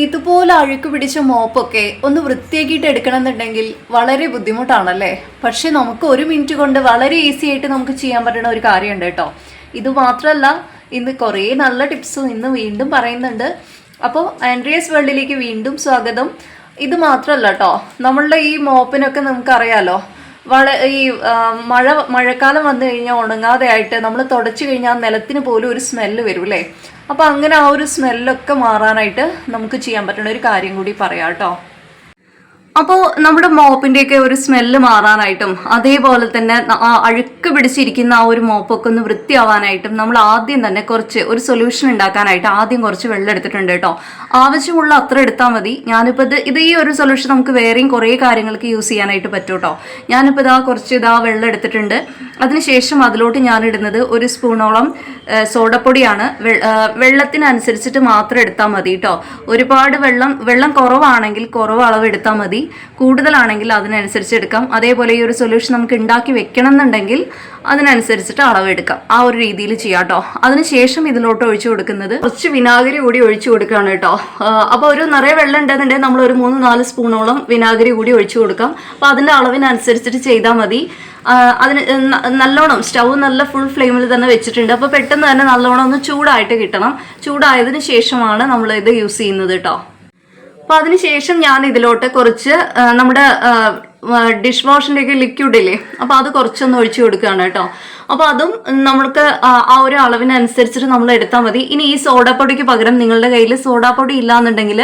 ഇതുപോലെ അഴുക്ക് പിടിച്ച മോപ്പൊക്കെ ഒന്ന് വൃത്തിയാക്കിയിട്ട് എടുക്കണമെന്നുണ്ടെങ്കിൽ വളരെ ബുദ്ധിമുട്ടാണല്ലേ? പക്ഷെ നമുക്ക് ഒരു മിനിറ്റ് കൊണ്ട് വളരെ ഈസി ആയിട്ട് നമുക്ക് ചെയ്യാൻ പറ്റുന്ന ഒരു കാര്യമുണ്ട് കേട്ടോ. ഇത് മാത്രമല്ല ഇന്ന് കുറേ നല്ല ടിപ്സ് ഇന്ന് വീണ്ടും പറയുന്നുണ്ട്. അപ്പോൾ ആൻഡ്രിയസ് വേൾഡിലേക്ക് വീണ്ടും സ്വാഗതം. ഇത് മാത്രമല്ല കേട്ടോ നമ്മളുടെ ഈ മോപ്പിനൊക്കെ നമുക്കറിയാലോ വള ഈ മഴ മഴക്കാലം വന്നു കഴിഞ്ഞാൽ ഉണങ്ങാതെ ആയിട്ട് നമ്മൾ തുടച്ചു കഴിഞ്ഞാൽ നിലത്തിന് പോലും ഒരു സ്മെല്ല് വരും അല്ലേ? അപ്പോൾ അങ്ങനെ ആ ഒരു സ്മെല്ലൊക്കെ മാറാനായിട്ട് നമുക്ക് ചെയ്യാൻ പറ്റുന്ന ഒരു കാര്യം കൂടി പറയാം കേട്ടോ. അപ്പോൾ നമ്മുടെ മോപ്പിന്റെയൊക്കെ ഒരു സ്മെല്ല് മാറാനായിട്ടും അതേപോലെ തന്നെ ആ അഴുക്ക് പിടിച്ചിരിക്കുന്ന ആ ഒരു മോപ്പൊക്കെ ഒന്ന് വൃത്തിയാവാനായിട്ടും നമ്മൾ ആദ്യം തന്നെ കുറച്ച് ഒരു സൊല്യൂഷൻ ഉണ്ടാക്കാനായിട്ട് ആദ്യം കുറച്ച് വെള്ളം എടുത്തിട്ടുണ്ട് കേട്ടോ. ആവശ്യമുള്ള അത്ര എടുത്താൽ മതി. ഞാനിപ്പോൾ ഇത് ഇത് ഈ ഒരു സൊല്യൂഷൻ നമുക്ക് വേറെയും കുറേ കാര്യങ്ങൾക്ക് യൂസ് ചെയ്യാനായിട്ട് പറ്റും കേട്ടോ ഞാനിപ്പോൾ ഇതാ കുറച്ച് ഇതാ വെള്ളം എടുത്തിട്ടുണ്ട്. അതിനുശേഷം അതിലോട്ട് ഞാൻ ഇടുന്നത് ഒരു സ്പൂണോളം സോഡപ്പൊടിയാണ്. വെള്ളത്തിനനുസരിച്ചിട്ട് മാത്രം എടുത്താൽ മതി കേട്ടോ ഒരുപാട് വെള്ളം വെള്ളം കുറവാണെങ്കിൽ കുറവ് അളവ് എടുത്താൽ മതി. കൂടുതലാണെങ്കിൽ അതിനനുസരിച്ച് എടുക്കാം. അതേപോലെ ഈ ഒരു സൊല്യൂഷൻ നമുക്ക് ഉണ്ടാക്കി വെക്കണം എന്നുണ്ടെങ്കിൽ അതിനനുസരിച്ചിട്ട് അളവ് എടുക്കാം. ആ ഒരു രീതിയിൽ ചെയ്യാം കേട്ടോ അതിനുശേഷം ഇതിലോട്ട് ഒഴിച്ചു കൊടുക്കുന്നത് കുറച്ച് വിനാഗിരി കൂടി ഒഴിച്ചു കൊടുക്കുകയാണ് കേട്ടോ അപ്പോൾ ഒരു നിറയെ വെള്ളം ഉണ്ടെന്നുണ്ടെങ്കിൽ നമ്മൾ ഒരു മൂന്ന് നാല് സ്പൂണോളം വിനാഗിരി കൂടി ഒഴിച്ചു കൊടുക്കാം. അപ്പോൾ അതിന്റെ അളവിനനുസരിച്ചിട്ട് ചെയ്താൽ മതി. അതിന് നല്ലോണം സ്റ്റൗ നല്ല ഫുൾ ഫ്ലെയിമിൽ തന്നെ വെച്ചിട്ടുണ്ട്. അപ്പോൾ പെട്ടെന്ന് തന്നെ നല്ലോണം ഒന്ന് ചൂടായിട്ട് കിട്ടണം. ചൂടായതിനു ശേഷമാണ് നമ്മൾ ഇത് യൂസ് ചെയ്യുന്നത് കേട്ടോ അപ്പോൾ അതിനുശേഷം ഞാൻ ഇതിലോട്ട് കുറച്ച് നമ്മുടെ ഡിഷ് വാഷിന്റെ ഒക്കെ ലിക്വിഡ് ഇല്ലേ? അപ്പോൾ അത് കുറച്ചൊന്ന് ഒഴിച്ചു കൊടുക്കുകയാണ് കേട്ടോ. അപ്പോൾ അതും നമ്മൾക്ക് ആ ഒരു അളവിനനുസരിച്ചിട്ട് നമ്മൾ എടുത്താൽ മതി. ഇനി ഈ സോഡാപ്പൊടിക്ക് പകരം നിങ്ങളുടെ കയ്യിൽ സോഡാപ്പൊടി ഇല്ലാന്നുണ്ടെങ്കിൽ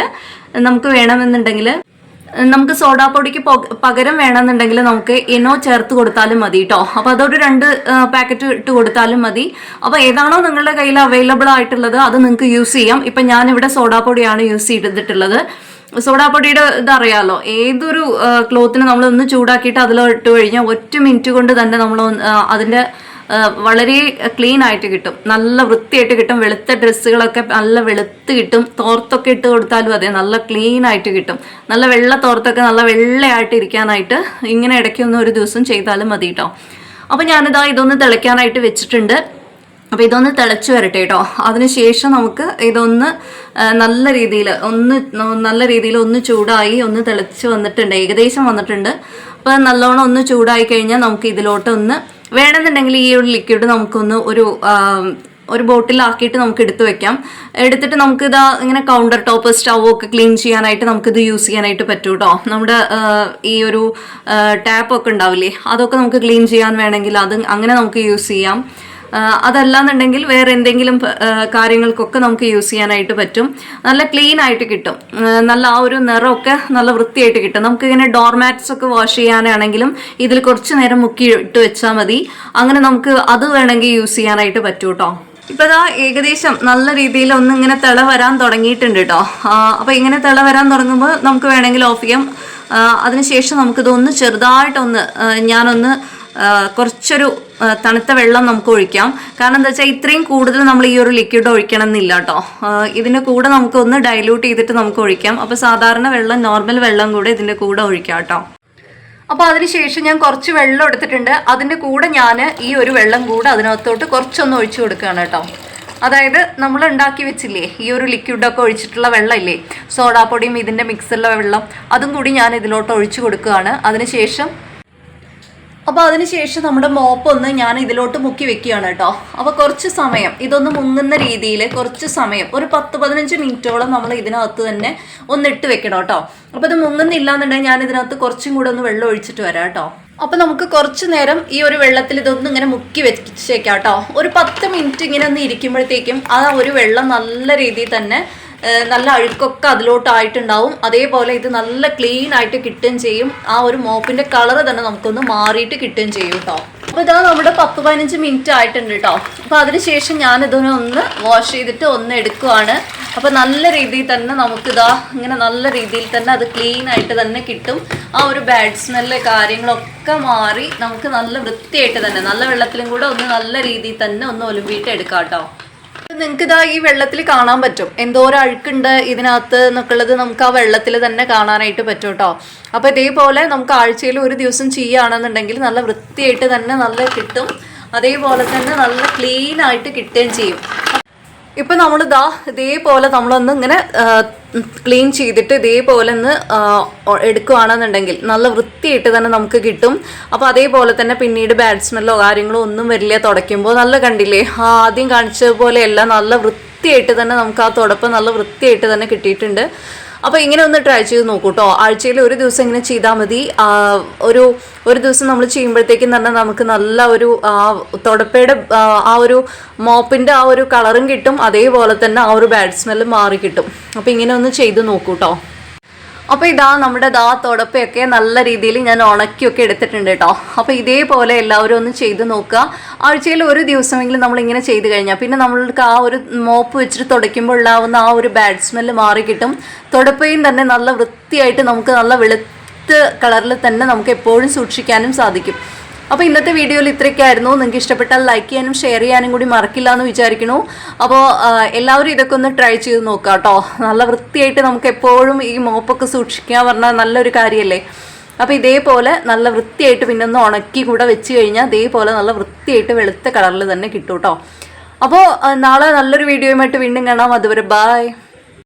നമുക്ക് വേണമെന്നുണ്ടെങ്കിൽ നമുക്ക് സോഡാപ്പൊടിക്ക് പകരം വേണമെന്നുണ്ടെങ്കിൽ നമുക്ക് ഇനോ ചേർത്ത് കൊടുത്താലും മതി കേട്ടോ അപ്പോൾ അതൊരു രണ്ട് പാക്കറ്റ് ഇട്ട് കൊടുത്താലും മതി. അപ്പോൾ ഏതാണോ നിങ്ങളുടെ കയ്യിൽ അവൈലബിൾ ആയിട്ടുള്ളത് അത് നിങ്ങൾക്ക് യൂസ് ചെയ്യാം. ഇപ്പം ഞാനിവിടെ സോഡാപ്പൊടിയാണ് യൂസ് ചെയ്തിട്ടുള്ളത്. സോഡാപ്പൊടിയുടെ ഇതറിയാലോ ഏതൊരു ക്ലോത്തിന് നമ്മൾ ഒന്ന് ചൂടാക്കിയിട്ട് അതിലോട്ട് കഴിഞ്ഞാൽ ഒറ്റ മിനിറ്റ് കൊണ്ട് തന്നെ നമ്മൾ അതിന്റെ വളരെ ക്ലീൻ ആയിട്ട് കിട്ടും. നല്ല വൃത്തിയായിട്ട് കിട്ടും. വെളുത്ത ഡ്രസ്സുകളൊക്കെ നല്ല വെളുത്ത് കിട്ടും. തോർത്തൊക്കെ ഇട്ട് കൊടുത്താലും അതെ നല്ല ക്ലീൻ ആയിട്ട് കിട്ടും. നല്ല വെള്ള തോർത്തൊക്കെ നല്ല വെള്ളയായിട്ട് ഇരിക്കാനായിട്ട് ഇങ്ങനെ ഇടയ്ക്കൊന്ന് ഒരു ദിവസം ചെയ്താലും മതി കേട്ടോ അപ്പോൾ ഞാനിതാ ഇതൊന്ന് തിളയ്ക്കാനായിട്ട് വെച്ചിട്ടുണ്ട്. അപ്പോൾ ഇതൊന്ന് തിളച്ച് വരട്ടെ കേട്ടോ അതിനുശേഷം നമുക്ക് ഇതൊന്ന് നല്ല രീതിയിൽ ഒന്ന് നല്ല രീതിയിൽ ഒന്ന് ചൂടായി ഒന്ന് തിളച്ച് വന്നിട്ടുണ്ട്. ഏകദേശം വന്നിട്ടുണ്ട്. അപ്പോൾ നല്ലോണം ഒന്ന് ചൂടായി കഴിഞ്ഞാൽ നമുക്ക് ഇതിലോട്ട് ഒന്ന് വേണമെന്നുണ്ടെങ്കിൽ ഈ ഒരു ലിക്വിഡ് നമുക്കൊന്ന് ഒരു ഒരു ബോട്ടിലാക്കിയിട്ട് നമുക്ക് എടുത്തു വെക്കാം. എടുത്തിട്ട് നമുക്ക് ഇതാ ഇങ്ങനെ കൗണ്ടർ ടോപ്പ് സ്റ്റൗ ഒക്കെ ക്ലീൻ ചെയ്യാനായിട്ട് നമുക്കിത് യൂസ് ചെയ്യാനായിട്ട് പറ്റും കേട്ടോ നമ്മുടെ ഈ ഒരു ടാപ്പ് ഒക്കെ ഉണ്ടാവില്ലേ അതൊക്കെ നമുക്ക് ക്ലീൻ ചെയ്യാൻ വേണമെങ്കിൽ അത് അങ്ങനെ നമുക്ക് യൂസ് ചെയ്യാം. അതല്ലാന്നുണ്ടെങ്കിൽ വേറെ എന്തെങ്കിലും കാര്യങ്ങൾക്കൊക്കെ നമുക്ക് യൂസ് ചെയ്യാനായിട്ട് പറ്റും. നല്ല ക്ലീൻ ആയിട്ട് കിട്ടും. നല്ല ആ ഒരു നിറമൊക്കെ നല്ല വൃത്തിയായിട്ട് കിട്ടും. നമുക്ക് ഇങ്ങനെ ഡോർമാറ്റ്സ് ഒക്കെ വാഷ് ചെയ്യാനാണെങ്കിലും ഇതിൽ കുറച്ച് നേരം മുക്കി ഇട്ട് വെച്ചാൽ മതി. അങ്ങനെ നമുക്ക് അത് വേണമെങ്കിൽ യൂസ് ചെയ്യാനായിട്ട് പറ്റും കേട്ടോ ഇപ്പൊ ഇതാ ഏകദേശം നല്ല രീതിയിൽ ഒന്ന് ഇങ്ങനെ തിള വരാൻ തുടങ്ങിയിട്ടുണ്ട് കേട്ടോ അപ്പൊ ഇങ്ങനെ തിള വരാൻ തുടങ്ങുമ്പോൾ നമുക്ക് വേണമെങ്കിൽ ഓഫ് ചെയ്യാം. അതിനുശേഷം നമുക്കിതൊന്ന് ചെറുതായിട്ടൊന്ന് ഞാനൊന്ന് കുറച്ചൊരു തണുത്ത വെള്ളം നമുക്ക് ഒഴിക്കാം. കാരണം എന്താ വെച്ചാൽ ഇത്രയും കൂടുതൽ നമ്മൾ ഈ ഒരു ലിക്വിഡ് ഒഴിക്കണം എന്നില്ല കേട്ടോ ഇതിന്റെ കൂടെ നമുക്ക് ഒന്ന് ഡൈല്യൂട്ട് ചെയ്തിട്ട് നമുക്ക് ഒഴിക്കാം. അപ്പോൾ സാധാരണ വെള്ളം നോർമൽ വെള്ളം കൂടെ ഇതിന്റെ കൂടെ ഒഴിക്കാം കേട്ടോ അപ്പോൾ അതിനുശേഷം ഞാൻ കുറച്ച് വെള്ളം എടുത്തിട്ടുണ്ട്. അതിന്റെ കൂടെ ഞാൻ ഈ ഒരു വെള്ളം കൂടെ അതിനകത്തോട്ട് കുറച്ചൊന്ന് ഒഴിച്ചു കൊടുക്കുകയാണ് കേട്ടോ അതായത് നമ്മൾ ഉണ്ടാക്കി വെച്ചില്ലേ ഈ ഒരു ലിക്വിഡൊക്കെ ഒഴിച്ചിട്ടുള്ള വെള്ളമില്ലേ സോഡാപ്പൊടിയും ഇതിന്റെ മിക്സറിലെ വെള്ളം അതും കൂടി ഞാൻ ഇതിലോട്ട് ഒഴിച്ചു കൊടുക്കുകയാണ്. അതിനുശേഷം അപ്പോൾ അതിനുശേഷം നമ്മുടെ മോപ്പ് ഒന്ന് ഞാൻ ഇതിലോട്ട് മുക്കി വെക്കുകയാണ് കേട്ടോ. അപ്പോൾ കുറച്ച് സമയം ഇതൊന്ന് മുങ്ങുന്ന രീതിയിൽ കുറച്ച് സമയം ഒരു പത്ത് പതിനഞ്ച് മിനിറ്റോളം നമ്മൾ ഇതിനകത്ത് തന്നെ ഒന്ന് ഇട്ട് വെക്കണം കേട്ടോ. അപ്പോൾ ഇത് മുങ്ങുന്നില്ല എന്നുണ്ടെങ്കിൽ ഞാൻ ഇതിനകത്ത് കുറച്ചും കൂടെ ഒന്ന് വെള്ളം ഒഴിച്ചിട്ട് വരാം കേട്ടോ. അപ്പോൾ നമുക്ക് കുറച്ച് നേരം ഈ ഒരു വെള്ളത്തിൽ ഇതൊന്നും ഇങ്ങനെ മുക്കി വെച്ചേക്കാം കേട്ടോ. ഒരു പത്ത് മിനിറ്റ് ഇങ്ങനെ ഒന്ന് ഇരിക്കുമ്പോഴത്തേക്കും ആ ഒരു വെള്ളം നല്ല രീതിയിൽ തന്നെ നല്ല അഴുക്കൊക്കെ അതിലോട്ടായിട്ടുണ്ടാവും. അതേപോലെ ഇത് നല്ല ക്ലീൻ ആയിട്ട് കിട്ടുകയും ചെയ്യും. ആ ഒരു മോപ്പിന്റെ കളർ തന്നെ നമുക്കൊന്ന് മാറിയിട്ട് കിട്ടുകയും ചെയ്യും കേട്ടോ അപ്പോൾ ഇതാ നമ്മുടെ പത്ത് പതിനഞ്ച് മിനിറ്റ് ആയിട്ടുണ്ട് കേട്ടോ അപ്പോൾ അതിനുശേഷം ഞാൻ ഇതിനെ ഒന്ന് വാഷ് ചെയ്തിട്ട് ഒന്ന് എടുക്കുവാണ്. അപ്പോൾ നല്ല രീതിയിൽ തന്നെ നമുക്കിതാ ഇങ്ങനെ നല്ല രീതിയിൽ തന്നെ അത് ക്ലീൻ ആയിട്ട് തന്നെ കിട്ടും. ആ ഒരു ബാഡ് സ്മെല്ല് കാര്യങ്ങളൊക്കെ മാറി നമുക്ക് നല്ല വൃത്തിയായിട്ട് തന്നെ നല്ല വെള്ളത്തിലും കൂടെ ഒന്ന് നല്ല രീതിയിൽ തന്നെ ഒന്ന് ഒലുമ്പിയിട്ട് എടുക്കാം കേട്ടോ നിങ്ങൾക്ക് ഇതാ ഈ വെള്ളത്തിൽ കാണാൻ പറ്റും. എന്തോരം അഴുക്കുണ്ട് ഇതിനകത്ത് എന്നൊക്കെയുള്ളത് നമുക്ക് ആ വെള്ളത്തിൽ തന്നെ കാണാനായിട്ട് പറ്റും കേട്ടോ അപ്പോൾ ഇതേപോലെ നമുക്ക് ആഴ്ചയിൽ ഒരു ദിവസം ചെയ്യുകയാണെന്നുണ്ടെങ്കിൽ നല്ല വൃത്തിയായിട്ട് തന്നെ നല്ല കിട്ടും. അതേപോലെ തന്നെ നല്ല ക്ലീൻ ആയിട്ട് കിട്ടുകയും ചെയ്യും. ഇപ്പൊ നമ്മളിതാ ഇതാ ഇതേപോലെ നമ്മളൊന്ന് ഇങ്ങനെ ക്ലീൻ ചെയ്തിട്ട് ഇതേപോലെ ഒന്ന് എടുക്കുകയാണെന്നുണ്ടെങ്കിൽ നല്ല വൃത്തിയിട്ട് തന്നെ നമുക്ക് കിട്ടും. അപ്പോൾ അതേപോലെ തന്നെ പിന്നീട് ബാഡ് സ്മെല്ലോ കാര്യങ്ങളോ ഒന്നും വരില്ല തുടയ്ക്കുമ്പോൾ നല്ല കണ്ടില്ലേ? ആദ്യം കാണിച്ചതുപോലെയല്ല നല്ല വൃത്തിയായിട്ട് തന്നെ നമുക്ക് ആ തുടപ്പ് നല്ല വൃത്തിയായിട്ട് തന്നെ കിട്ടിയിട്ടുണ്ട്. അപ്പോൾ ഇങ്ങനെ ഒന്ന് ട്രൈ ചെയ്ത് നോക്കൂ കേട്ടോ ആഴ്ചയിൽ ഒരു ദിവസം ഇങ്ങനെ ചെയ്താൽ മതി. ഒരു ഒരു ദിവസം നമ്മൾ ചെയ്യുമ്പോഴത്തേക്കും തന്നെ നമുക്ക് നല്ല ഒരു തുടപ്പയുടെ ആ, ആ ഒരു മോപ്പിന്റെ ആ ഒരു കളറും കിട്ടും. അതേപോലെ തന്നെ ആ ഒരു ബാഡ് സ്മെല്ലും മാറി കിട്ടും. അപ്പോൾ ഇങ്ങനെ ഒന്ന് ചെയ്ത് നോക്കൂ കേട്ടോ അപ്പോൾ ഇതാ നമ്മുടെ ദാ തുടപ്പയൊക്കെ നല്ല രീതിയിൽ ഞാൻ ഉണക്കിയൊക്കെ എടുത്തിട്ടുണ്ട് കേട്ടോ. അപ്പോൾ ഇതേപോലെ എല്ലാവരും ഒന്ന് ചെയ്ത് നോക്കുക. ആഴ്ചയിൽ ഒരു ദിവസമെങ്കിലും നമ്മൾ ഇങ്ങനെ ചെയ്ത് കഴിഞ്ഞാൽ പിന്നെ നമ്മൾക്ക് ആ ഒരു മോപ്പ് വെച്ചിട്ട് തുടയ്ക്കുമ്പോൾ ഉണ്ടാവുന്ന ആ ഒരു ബാഡ് സ്മെല്ല് മാറി കിട്ടും. തുടപ്പയും തന്നെ നല്ല വൃത്തിയായിട്ട് നമുക്ക് നല്ല വെളുത്ത് കളറിൽ തന്നെ നമുക്ക് എപ്പോഴും സൂക്ഷിക്കാനും സാധിക്കും. അപ്പോൾ ഇന്നത്തെ വീഡിയോയിൽ ഇത്രയൊക്കെയായിരുന്നു. നിങ്ങൾക്ക് ഇഷ്ടപ്പെട്ടാൽ ലൈക്ക് ചെയ്യാനും ഷെയർ ചെയ്യാനും കൂടി മറക്കില്ല എന്ന് വിചാരിക്കുന്നു. അപ്പോൾ എല്ലാവരും ഇതൊക്കെ ഒന്ന് ട്രൈ ചെയ്ത് നോക്കാം കേട്ടോ നല്ല വൃത്തിയായിട്ട് നമുക്ക് എപ്പോഴും ഈ മോപ്പൊക്കെ സൂക്ഷിക്കുക പറഞ്ഞാൽ നല്ലൊരു കാര്യമല്ലേ അപ്പോൾ ഇതേപോലെ നല്ല വൃത്തിയായിട്ട് പിന്നെ ഒന്ന് ഉണക്കി കൂടെ വെച്ച് കഴിഞ്ഞാൽ ഇതേപോലെ നല്ല വൃത്തിയായിട്ട് വെളുത്ത കളറിൽ തന്നെ കിട്ടും കേട്ടോ അപ്പോൾ നാളെ നല്ലൊരു വീഡിയോയുമായിട്ട് വീണ്ടും കാണാം. അതുവരെ ബായ്